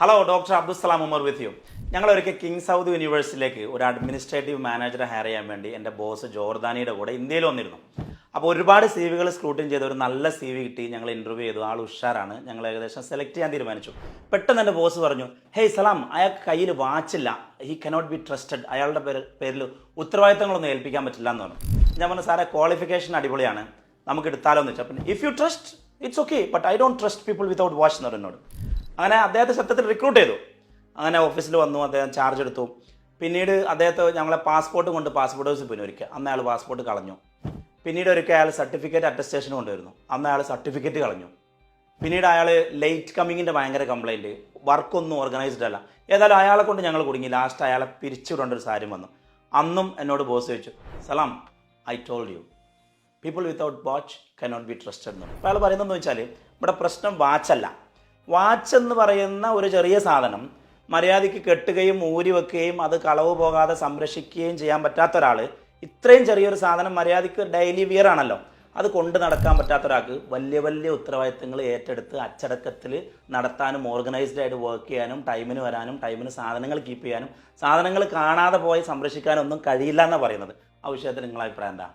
Hello doctor Abdussalam Umar with you ഞങ്ങൾ ഒരിക്കൽ king Saud യൂണിവേഴ്സിറ്റിയിലേക്ക് ഒരു അഡ്മിനിസ്ട്രേറ്റീവ് മാനേജറെ ഹയർ ചെയ്യാൻ വേണ്ടി എന്റെ ബോസ് ജോർദാനിയുടെ കൂടെ ഇന്ത്യയിൽ വന്നിരുന്നു. അപ്പോൾ ഒരുപാട് സി വികൾ സ്ക്രൂട്ടിൻ ചെയ്ത് ഒരു നല്ല സി വി കിട്ടി. ഞങ്ങൾ ഇന്റർവ്യൂ ചെയ്തു. ആൾ ഉഷാറാണ്. ഞങ്ങൾ ഏകദേശം സെലക്ട് ചെയ്യാൻ തീരുമാനിച്ചു. പെട്ടെന്ന് എന്റെ ബോസ് പറഞ്ഞു ഹേയ് സലാം അയാൾക്ക് കയ്യിൽ വാച്ചില്ല ഹി കനോട്ട് ബി ട്രസ്റ്റഡ് അയാളുടെ പേര് പേരിൽ ഉത്തരവാദിത്തങ്ങളൊന്നും ഏൽപ്പിക്കാൻ പറ്റില്ല എന്ന് പറഞ്ഞു. ഞാൻ പറഞ്ഞു സാറേ ക്വാളിഫിക്കേഷൻ അടിപൊളിയാണ്. നമുക്ക് എടുത്താലോ എന്ന് വെച്ചാൽ if you trust it's okay but I don't trust people without watch എന്ന് പറഞ്ഞു എന്നോട്. അങ്ങനെ അദ്ദേഹത്തെ സത്യത്തിൽ റിക്രൂട്ട് ചെയ്തു. അങ്ങനെ ഓഫീസിൽ വന്നു അദ്ദേഹം ചാർജ് എടുത്തു. പിന്നീട് അദ്ദേഹത്തെ ഞങ്ങളെ പാസ്പോർട്ട് കൊണ്ട് പാസ്പോർട്ട് ഓഫീസിൽ പോയി ഒരിക്കൽ അന്ന് അയാൾ പാസ്പോർട്ട് കളഞ്ഞു. പിന്നീട് ഒരിക്കൽ അയാൾ സർട്ടിഫിക്കറ്റ് അറ്റസ്റ്റേഷൻ കൊണ്ടുവരുന്നു. അന്ന് അയാൾ സർട്ടിഫിക്കറ്റ് കളഞ്ഞു. പിന്നീട് അയാൾ ലേറ്റ് കമ്മിങ്ങിന്റെ ഭയങ്കര കംപ്ലൈന്റ് വർക്കൊന്നും ഓർഗനൈസ്ഡ് അല്ല. ഏതായാലും അയാളെ കൊണ്ട് ഞങ്ങൾ കുടുങ്ങി. ലാസ്റ്റ് അയാളെ പിരിച്ചുവിടേണ്ട ഒരു സാര്യം വന്നു. അന്നും എന്നോട് ബോസ് ചോദിച്ചു Salam I told you people without watch cannot be trusted എന്ന് അപ്പോൾ അയാൾ പറയുന്നതെന്ന് വെച്ചാൽ ഇവിടെ പ്രശ്നം വാച്ചല്ല വാച്ച് എന്ന് പറയുന്ന ഒരു ചെറിയ സാധനം മര്യാദയ്ക്ക് കെട്ടുകയും ഊരി വെക്കുകയും അത് കളവ് പോകാതെ സംരക്ഷിക്കുകയും ചെയ്യാൻ പറ്റാത്ത ഒരാൾ ഇത്രയും ചെറിയൊരു സാധനം മര്യാദയ്ക്ക് ഡെയിലി വിയർ ആണല്ലോ. അത് കൊണ്ട് നടക്കാൻ പറ്റാത്ത ഒരാൾക്ക് വലിയ വലിയ ഉത്തരവാദിത്തങ്ങൾ ഏറ്റെടുത്ത് അച്ചടക്കത്തിൽ നടത്താനും ഓർഗനൈസ്ഡ് ആയിട്ട് വർക്ക് ചെയ്യാനും ടൈമിന് വരാനും ടൈമിന് സാധനങ്ങൾ കീപ്പ് ചെയ്യാനും സാധനങ്ങൾ കാണാതെ പോയി സംരക്ഷിക്കാനൊന്നും കഴിയില്ല എന്നാണ് പറയുന്നത്. ആ വിഷയത്തിൽ നിങ്ങളെ അഭിപ്രായം എന്താ?